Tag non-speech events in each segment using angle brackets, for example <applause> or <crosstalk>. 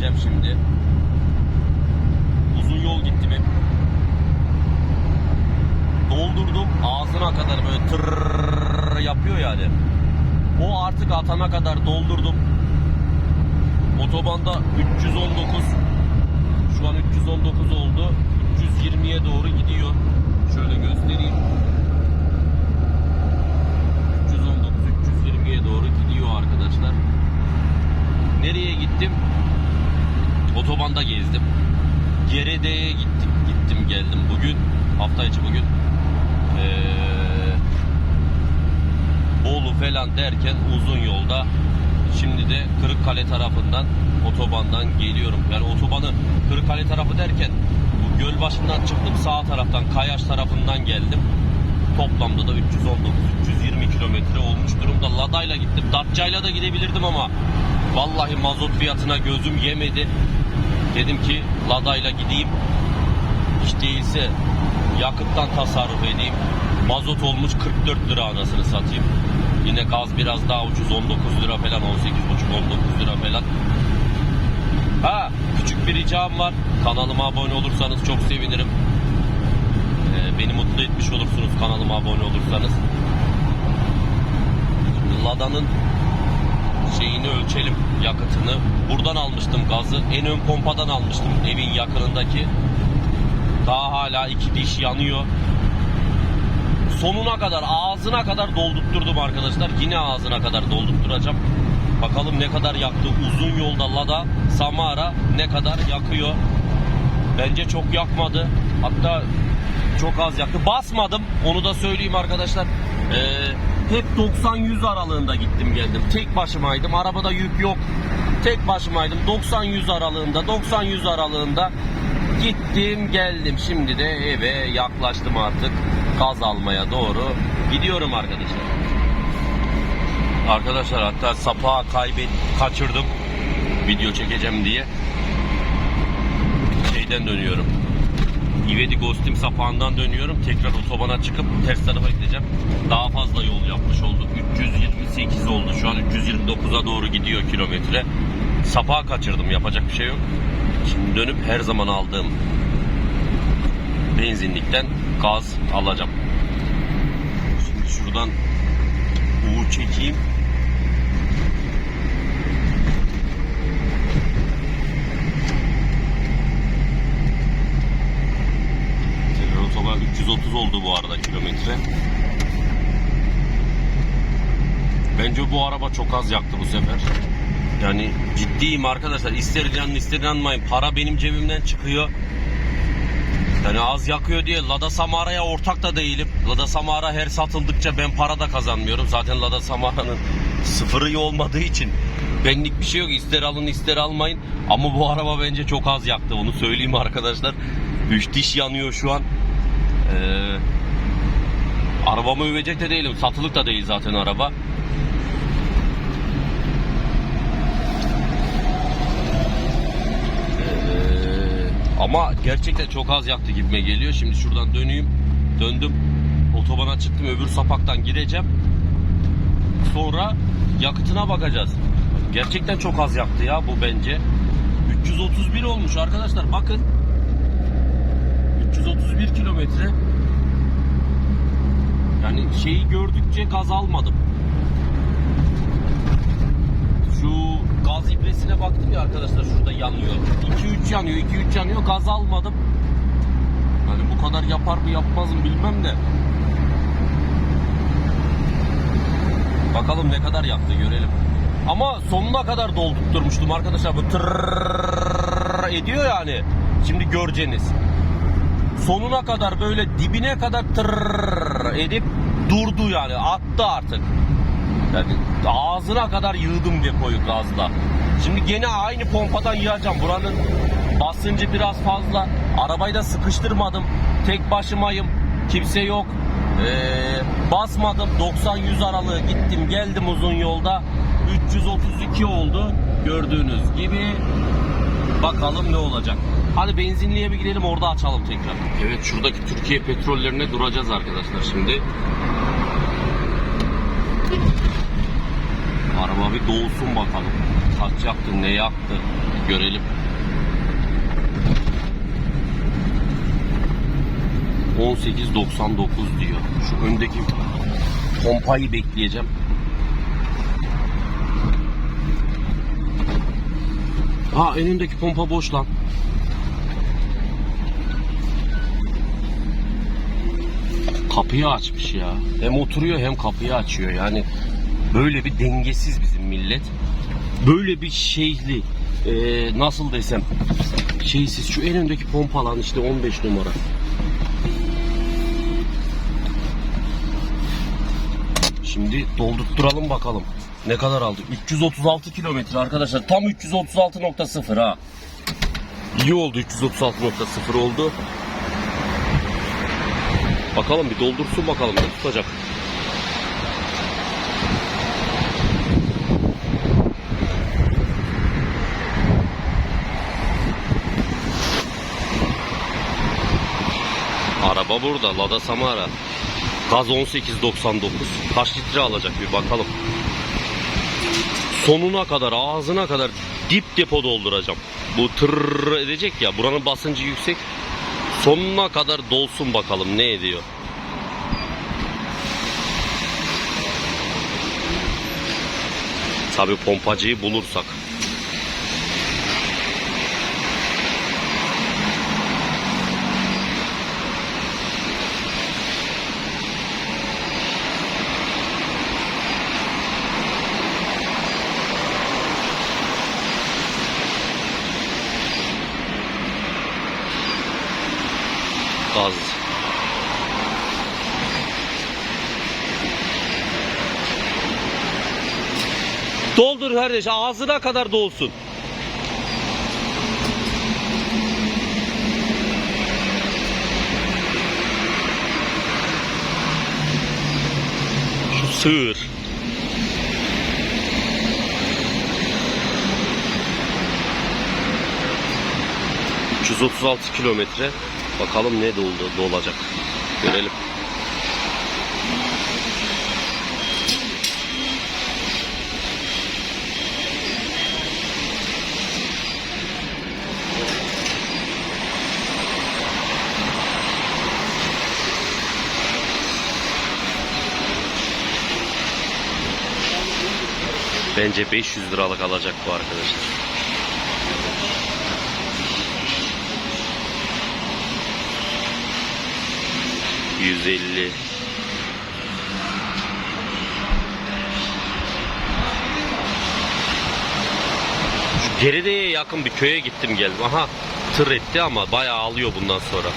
fullleyeceğim şimdi. Uzun yol gittim hep. Doldurdum ağzına kadar böyle tırrrr yapıyor yani. O artık atana kadar doldurdum. Otobanda 319 şu an 319 oldu. 320'ye doğru gidiyor. Şöyle göstereyim. 319 320'ye doğru gidiyor arkadaşlar. Nereye gittim? Otobanda gezdim. Gerede'ye gittim. Gittim geldim bugün. Hafta içi bugün. Ee, Bolu falan derken uzun yolda şimdi de Kırıkkale tarafından otobandan geliyorum. Yani otobanı Kırıkkale tarafı derken bu göl başından çıktım sağ taraftan Kayaş tarafından geldim. Toplamda da 319-320 kilometre olmuş durumda. Lada'yla gittim. Datça'yla da gidebilirdim ama vallahi mazot fiyatına gözüm yemedi. Dedim ki Lada'yla gideyim. Hiç değilse yakıttan tasarruf edeyim. Mazot olmuş 44 lira anasını satayım. Yine gaz biraz daha ucuz 19 lira falan 18,5 19 lira falan. Ha küçük bir ricam var. Kanalıma abone olursanız çok sevinirim. Ee, beni mutlu etmiş olursunuz kanalıma abone olursanız. Lada'nın yakıtını. Buradan almıştım gazı. En ön pompadan almıştım evin yakınındaki. Daha hala iki diş yanıyor. Sonuna kadar ağzına kadar doldurtturdum arkadaşlar. Yine ağzına kadar doldurtturacağım. Bakalım ne kadar yaktı. Uzun yolda Lada Samara ne kadar yakıyor. Bence çok yakmadı. Hatta çok az yaktı. Basmadım. Onu da söyleyeyim arkadaşlar. Ee, hep 90-100 aralığında gittim geldim. Tek başımaydım. Arabada yük yok. Tek başımaydım. 90-100 aralığında, 90-100 aralığında gittim geldim. Şimdi de eve yaklaştım artık. Gaz almaya doğru gidiyorum arkadaşlar. Arkadaşlar hatta sapağı kaybet kaçırdım. Video çekeceğim diye. Şeyden dönüyorum. İvedi Ghostim sapağından dönüyorum. Tekrar otobana çıkıp ters tarafa gideceğim. Daha fazla yol yapmış olduk. 328 oldu. Şu an 329'a doğru gidiyor kilometre. Sapağı kaçırdım. Yapacak bir şey yok. Şimdi dönüp her zaman aldığım benzinlikten gaz alacağım. Şimdi şuradan U çekeyim. Otoban 330 oldu bu arada kilometre. Bence bu araba çok az yaktı bu sefer. Yani ciddiyim arkadaşlar. İster inanın ister inanmayın. Para benim cebimden çıkıyor. Yani az yakıyor diye Lada Samara'ya ortak da değilim. Lada Samara her satıldıkça ben para da kazanmıyorum. Zaten Lada Samara'nın sıfırı iyi olmadığı için benlik bir şey yok. İster alın ister almayın. Ama bu araba bence çok az yaktı. Onu söyleyeyim arkadaşlar. Üç diş yanıyor şu an. Ee, arabamı övecek de değilim. Satılık da değil zaten araba. Ee, ama gerçekten çok az yaktı gibime geliyor. Şimdi şuradan döneyim. Döndüm. Otobana çıktım. Öbür sapaktan gireceğim. Sonra yakıtına bakacağız. Gerçekten çok az yaktı ya bu bence. 331 olmuş arkadaşlar. Bakın. 331 kilometre. Yani şeyi gördükçe gaz almadım. Şu gaz ibresine baktım ya arkadaşlar şurada yanıyor. 2-3 yanıyor, 2-3 yanıyor. Gaz almadım. Hani bu kadar yapar mı yapmaz mı bilmem de. Bakalım ne kadar yaktı görelim. Ama sonuna kadar doldurtmuştum arkadaşlar. Bu tırrrr ediyor yani. Şimdi göreceğiniz. Sonuna kadar böyle dibine kadar tırrrr edip durdu yani. Attı artık. Yani ağzına kadar yığdım depoyu gazla. Şimdi gene aynı pompadan yığacağım. Buranın basıncı biraz fazla. Arabayı da sıkıştırmadım. Tek başımayım. Kimse yok. Ee, basmadım. 90-100 aralığı gittim geldim uzun yolda. 332 oldu. Gördüğünüz gibi Bakalım ne olacak. Hadi benzinliğe bir gidelim orada açalım tekrar. Evet şuradaki Türkiye petrollerine duracağız arkadaşlar şimdi. Araba bir doğulsun bakalım. Kaç yaktı, ne yaktı görelim. ...18.99 diyor. Şu öndeki pompayı bekleyeceğim. Ha en öndeki pompa boş lan. Kapıyı açmış ya. Hem oturuyor hem kapıyı açıyor. Yani böyle bir dengesiz bizim millet. Böyle bir şeyli e, nasıl desem şeysiz şu en öndeki pompa lan işte 15 numara. Şimdi doldurtturalım bakalım. Ne kadar aldı? 336 kilometre arkadaşlar. Tam 336.0 ha. İyi oldu 336.0 oldu. Bakalım bir doldursun bakalım ne tutacak. Araba burada Lada Samara. Gaz 18.99. Kaç litre alacak bir bakalım. Sonuna kadar ağzına kadar dip depo dolduracağım. Bu tır edecek ya buranın basıncı yüksek. Sonuna kadar dolsun bakalım ne ediyor. Tabi pompacıyı bulursak. Gaz. Doldur kardeş ağzına kadar dolsun. Şu sığır. ...336 kilometre... ...bakalım ne doldu, dolacak... ...görelim. Bence 500 liralık alacak bu arkadaşlar. Yüz elli. Şu Geride'ye yakın bir köye gittim geldim. Aha tır etti ama bayağı alıyor bundan sonra.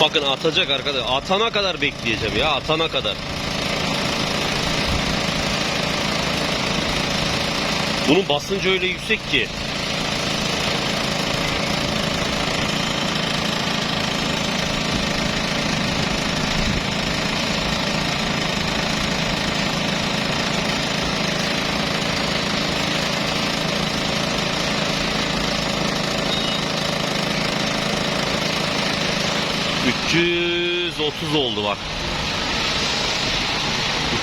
Bakın atacak arkadaş. Atana kadar bekleyeceğim ya. Atana kadar. Bunun basıncı öyle yüksek ki. ...330 oldu bak.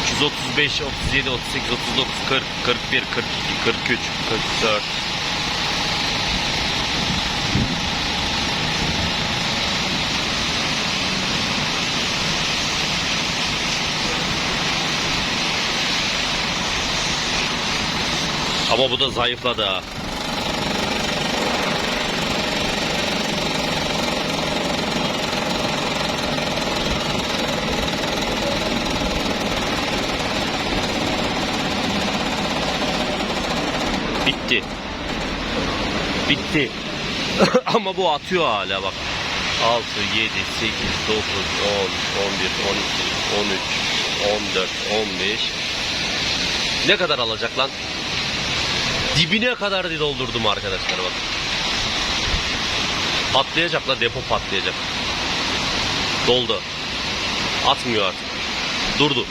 335, 37, 38, 39, 40, 41, 42, 43, 44. Ama bu da zayıfladı ha. Bitti. Bitti. <laughs> Ama bu atıyor hala bak. 6, 7, 8, 9, 10, 11, 12, 13, 14, 15. Ne kadar alacak lan? Dibine kadar doldurdum arkadaşlar bak. Patlayacak la depo patlayacak. Doldu. Atmıyor artık. Durdu.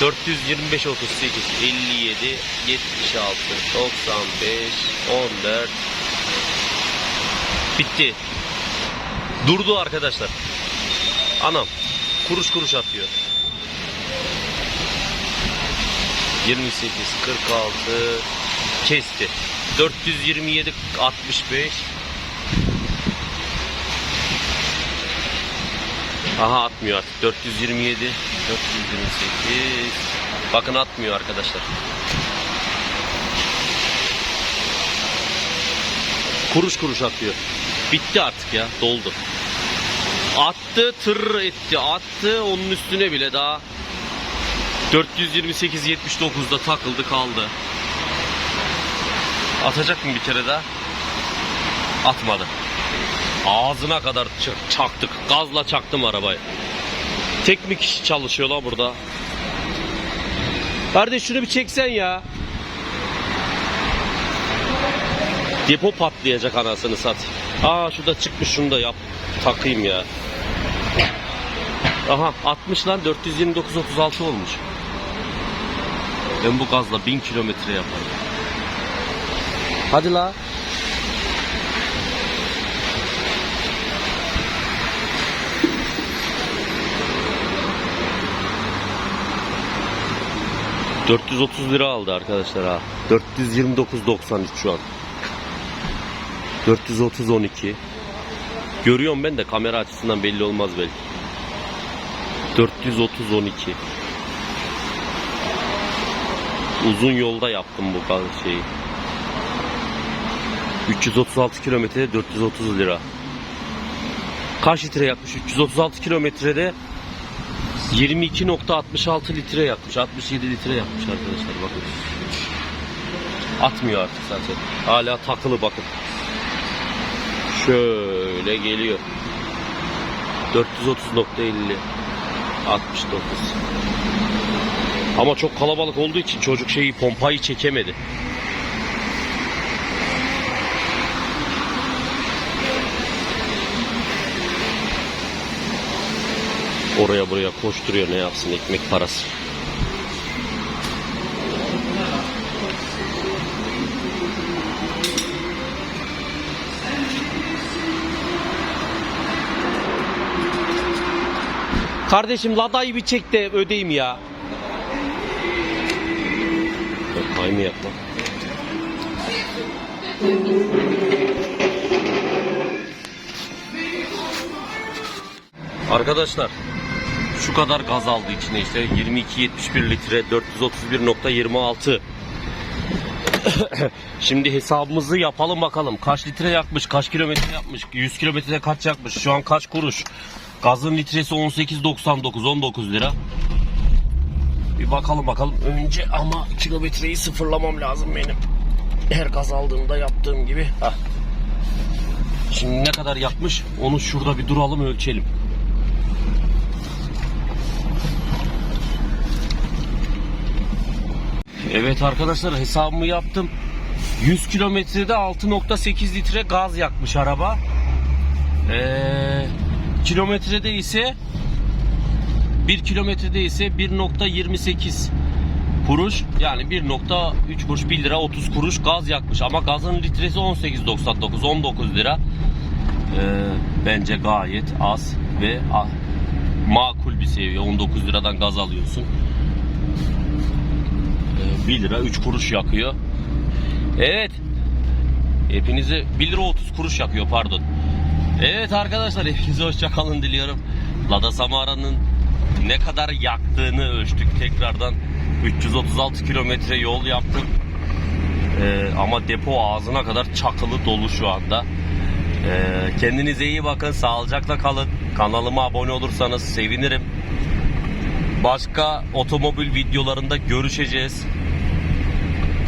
425 38 57 76 95 14 Bitti. Durdu arkadaşlar. Anam kuruş kuruş atıyor. 28 46 kesti. 427 65 Aha atmıyor artık. 427 428 Bakın atmıyor arkadaşlar. Kuruş kuruş atıyor. Bitti artık ya. Doldu. Attı tır etti. Attı onun üstüne bile daha 428 79'da takıldı kaldı. Atacak mı bir kere daha? Atmadı. Ağzına kadar çaktık. Gazla çaktım arabayı. Tek mi kişi çalışıyor la burada? Kardeş şunu bir çeksen ya. Depo patlayacak anasını sat. Aa şurada çıkmış şunu da yap. Takayım ya. Aha 60 lan 429 36 olmuş. Ben bu gazla 1000 kilometre yaparım. Hadi la. ...430 lira aldı arkadaşlar ha. 429.93 şu an. 430.12. Görüyorum ben de kamera açısından belli olmaz belki. 430.12. Uzun yolda yaptım bu şeyi. 336 kilometrede 430 lira. Kaç litre yakmış? 336 kilometrede 22.66 litre yakmış. 67 litre yakmış arkadaşlar bakın. Atmıyor artık zaten. Hala takılı bakın. Şöyle geliyor. 430.50 69 Ama çok kalabalık olduğu için çocuk şeyi pompayı çekemedi. Oraya buraya koşturuyor ne yapsın ekmek parası. Kardeşim ladayı bir çek de ödeyim ya. Kay mı yapma? Arkadaşlar şu kadar gaz aldı içine işte 22.71 litre 431.26 <coughs> Şimdi hesabımızı yapalım bakalım. Kaç litre yakmış, kaç kilometre yapmış, 100 kilometrede kaç yakmış, şu an kaç kuruş. Gazın litresi 18.99, 19 lira. Bir bakalım bakalım. Önce ama kilometreyi sıfırlamam lazım benim. Her gaz aldığımda yaptığım gibi. Hah. Şimdi ne kadar yakmış onu şurada bir duralım ölçelim. Evet arkadaşlar hesabımı yaptım. 100 kilometrede 6.8 litre gaz yakmış araba. Ee, kilometrede ise 1 kilometrede ise 1.28 kuruş yani 1.3 kuruş 1 lira 30 kuruş gaz yakmış ama gazın litresi 18.99 19 lira Ee, bence gayet az ve ah, makul bir seviye 19 liradan gaz alıyorsun 1 lira 3 kuruş yakıyor. Evet. Hepinize 1 lira 30 kuruş yakıyor pardon. Evet arkadaşlar hepinize hoşça kalın diliyorum. Lada Samara'nın ne kadar yaktığını ölçtük. Tekrardan 336 kilometre yol yaptık. Ee, ama depo ağzına kadar çakılı dolu şu anda. Ee, kendinize iyi bakın sağlıcakla kalın. Kanalıma abone olursanız sevinirim. Başka otomobil videolarında görüşeceğiz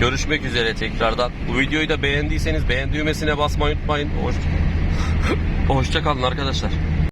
Görüşmek üzere tekrardan. Bu videoyu da beğendiyseniz beğen düğmesine basmayı unutmayın. Hoş... <laughs> Hoşçakalın arkadaşlar.